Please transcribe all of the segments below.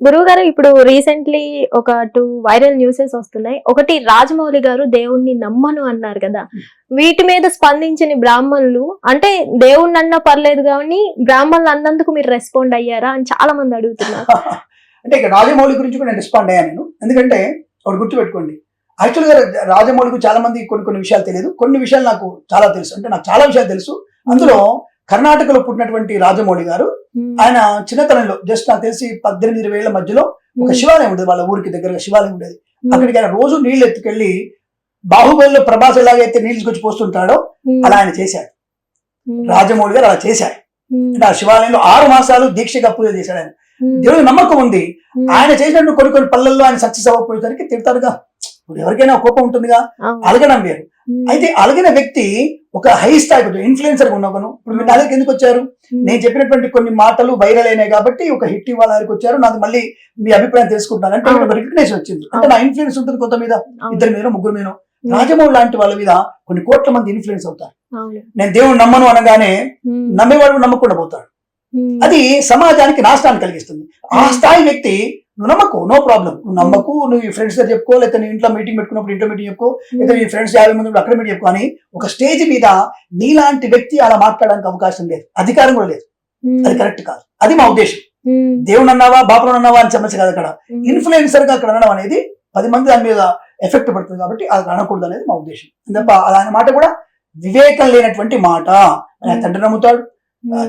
గురువు గారు ఇప్పుడు రీసెంట్లీ ఒక టూ వైరల్ న్యూసెస్ వస్తున్నాయి. ఒకటి రాజమౌళి గారు దేవుణ్ణి నమ్మను అన్నారు కదా. వీటి మీద స్పందించిన బ్రాహ్మణులు అంటే దేవుణ్ణి అన్నా పర్లేదు కానీ బ్రాహ్మణులు అన్నందుకు మీరు రెస్పాండ్ అయ్యారా అని చాలా మంది అడుగుతున్నారు. అంటే ఇక రాజమౌళి గురించి కూడా నేను రెస్పాండ్ అయ్యాను నేను. ఎందుకంటే ఒకటి గుర్తుపెట్టుకోండి. యాక్చువల్గా రాజమౌళికి చాలా మంది కొన్ని కొన్ని విషయాలు తెలియదు. కొన్ని విషయాలు నాకు చాలా తెలుసు. అంటే నాకు చాలా విషయాలు తెలుసు. అందులో కర్ణాటకలో పుట్టినటువంటి రాజమౌళి గారు. ఆయన చిన్నతనంలో జస్ట్ నాకు తెలిసి పద్దెనిమిది ఇరవై ఏళ్ళ మధ్యలో ఒక శివాలయం ఉండేది వాళ్ళ ఊరికి దగ్గరగా శివాలయం ఉండేది. అక్కడికి ఆయన రోజు నీళ్ళు ఎత్తుకెళ్ళి బాహుబలిలో ప్రభాస్ ఎలాగైతే నీళ్ళు తీసుకొచ్చి పోస్తుంటాడో అలా ఆయన చేశాడు. రాజమౌళి గారు అలా చేశాడు. అంటే ఆ శివాలయంలో ఆరు మాసాలు దీక్షగా పూజ చేశాడు ఆయన. దేవుడికి నమ్మకం ఉంది. ఆయన చేసినట్టు కొన్ని కొన్ని పల్లెల్లో ఆయన సక్సెస్ అవ్వకపోయేసరికి తిడతారుగా ఇప్పుడు ఎవరికైనా కోపం ఉంటుందిగా? అలగడం వేరు. అయితే అలగిన వ్యక్తి ఒక హై స్థాయి ఇన్ఫ్లుయెన్సర్ ఉన్నవను ఇప్పుడు మీరు నా దగ్గరికి ఎందుకు వచ్చారు నేను చెప్పినటువంటి కొన్ని మాటలు వైరల్ అయినాయి కాబట్టి ఒక హిట్ దగ్గరికి వచ్చారు నాకు మళ్ళీ మీ అభిప్రాయం తెలుసుకుంటాను అంటే. ఒక రికగ్నేషన్ వచ్చింది అంటే నా ఇన్ఫ్లుయెన్స్ ఉంటుంది కొంత మీద. ఇద్దరి మీద ముగ్గురు మీద రాజమౌళి లాంటి వాళ్ళ మీద కొన్ని కోట్ల మంది ఇన్ఫ్లుయెన్స్ అవుతారు. నేను దేవుడు నమ్మను అనగానే. నమ్మేవాడు నమ్మకుండా పోతాడు. అది సమాజానికి నాశనాన్ని కలిగిస్తుంది ఆ. స్థాయి వ్యక్తి నువ్వు నమ్మకు నో ప్రాబ్లం నువ్వు నమ్మకు నువ్వు ఈ ఫ్రెండ్స్ దగ్గర చెప్పుకో లేకపోతే నీ ఇంట్లో మీటింగ్ పెట్టుకున్నప్పుడు ఇంట్లో మీటింగ్ చెప్పుకో లేదా నీ ఫ్రెండ్స్ యాభై మంది అక్కడ మీటింగ్ చెప్పుకో అని ఒక స్టేజ్ మీద నీలాంటి వ్యక్తి అలా మాట్లాడడానికి అవకాశం లేదు. అధికారం కూడా లేదు. ఉమ్. అది కరెక్ట్ కాదు. అది మా ఉద్దేశం. దేవుడు అన్నావా బాపులు అన్నావా అని సమస్య కాదు అక్కడ. ఇన్ఫ్లుయెన్సర్గా అక్కడ అనడం అనేది పది మంది దాని మీద ఎఫెక్ట్ పడుతుంది కాబట్టి అది అనకూడదు అనేది మా ఉద్దేశం. తప్ప ఆయన మాట కూడా వివేకం లేనటువంటి మాట. ఆయన తండ్రి నమ్ముతాడు.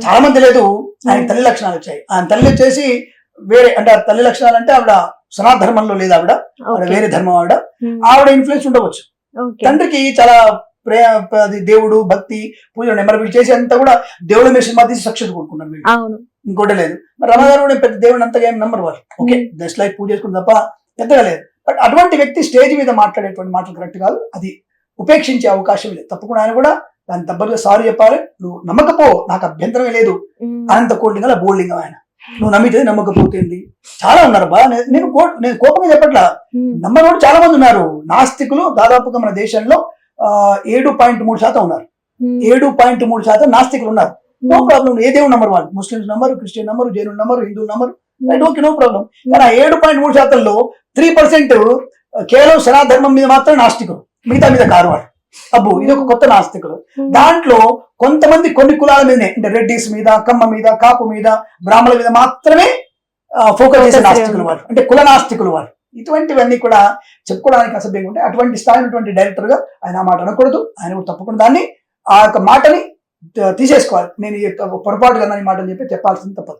చాలా మంది లేదు. ఆయన తల్లి లక్షణాలు వచ్చాయి. ఆయన తల్లి వచ్చేసి వేరే అంటే ఆ తల్లి లక్షణాలు అంటే ఆవిడ సనాతన ధర్మంలో లేదు ఆవిడ. వేరే ధర్మం ఆవిడ. ఆవిడ ఇన్ఫ్లుయెన్స్ ఉండవచ్చు. తండ్రికి చాలా ప్రే అది దేవుడు భక్తి పూజ నెంబర్ వీళ్ళు చేసి అంతా కూడా దేవుడి మీద సినిమా తీసి సక్సెస్ వీళ్ళు అవును. ఇంకోటి లేదు. మరి రమగారు కూడా పెద్ద దేవుడు అంతగా ఏం నమ్మరు వాళ్ళు. ఓకే. జస్ట్ లైక్ పూజ చేసుకుని తప్ప పెద్దగా లేదు. బట్ అటువంటి వ్యక్తి స్టేజ్ మీద మాట్లాడేటువంటి మాటలు కరెక్ట్ కాదు. అది ఉపేక్షించే అవకాశం లేదు. తప్పకుండా ఆయన కూడా దాన్ని తప్పగా సారీ చెప్పాలి. నువ్వు నమ్మకపో నాకు అభ్యంతరమే లేదు. అనంత కోల్డింగ్ అలా బోల్డింగ్ ఆయన. నువ్వు నమ్మితే నమ్మకపోతుంది? చాలా ఉన్నారు బా. నేను నేను కోపంగా చెప్పట్లా. నమ్మని చాలా మంది ఉన్నారు. నాస్తికులు దాదాపుగా మన దేశంలో ఏడు పాయింట్ మూడు శాతం ఉన్నారు. ఏడు పాయింట్ మూడు శాతం నాస్తికులు ఉన్నారు. నో. ప్రాబ్లం ఏ దేవుడు నంబర్ వాళ్ళు? ముస్లిమ్స్ నంబరు క్రిస్టియన్ నంబరు జైనులు నంబరు హిందువులు నంబరు. ఓకే నో ప్రాబ్లం కానీ ఆ ఏడు పాయింట్ మూడు శాతంలో త్రీ పర్సెంట్ కేవలం సనాధర్మం మీద మాత్రం నాస్తికులు. మిగతా మీద కారు వాళ్ళు. అబ్బు ఇది ఒక కొత్త నాస్తికులు. దాంట్లో కొంతమంది కొన్ని కులాల మీదనే అంటే రెడ్డిస్ మీద కమ్మ మీద కాపు మీద బ్రాహ్మణుల మీద మాత్రమే ఫోకస్ చేసే నాస్తికులు. వాళ్ళు అంటే కుల నాస్తికులు వాళ్ళు ఇటువంటివన్నీ కూడా చెప్పుకోవడానికి అసభ్యంగా ఉంటాయి. అటువంటి స్థాయి ఉన్నటువంటి డైరెక్టర్గా ఆయన ఆ మాట అనకూడదు. ఆయన కూడా తప్పకుండా దాన్ని ఆ యొక్క మాటని తీసేసుకోవాలి. నేను పొరపాటుగా ఈ మాటని చెప్పి చెప్పాల్సింది తప్పదు.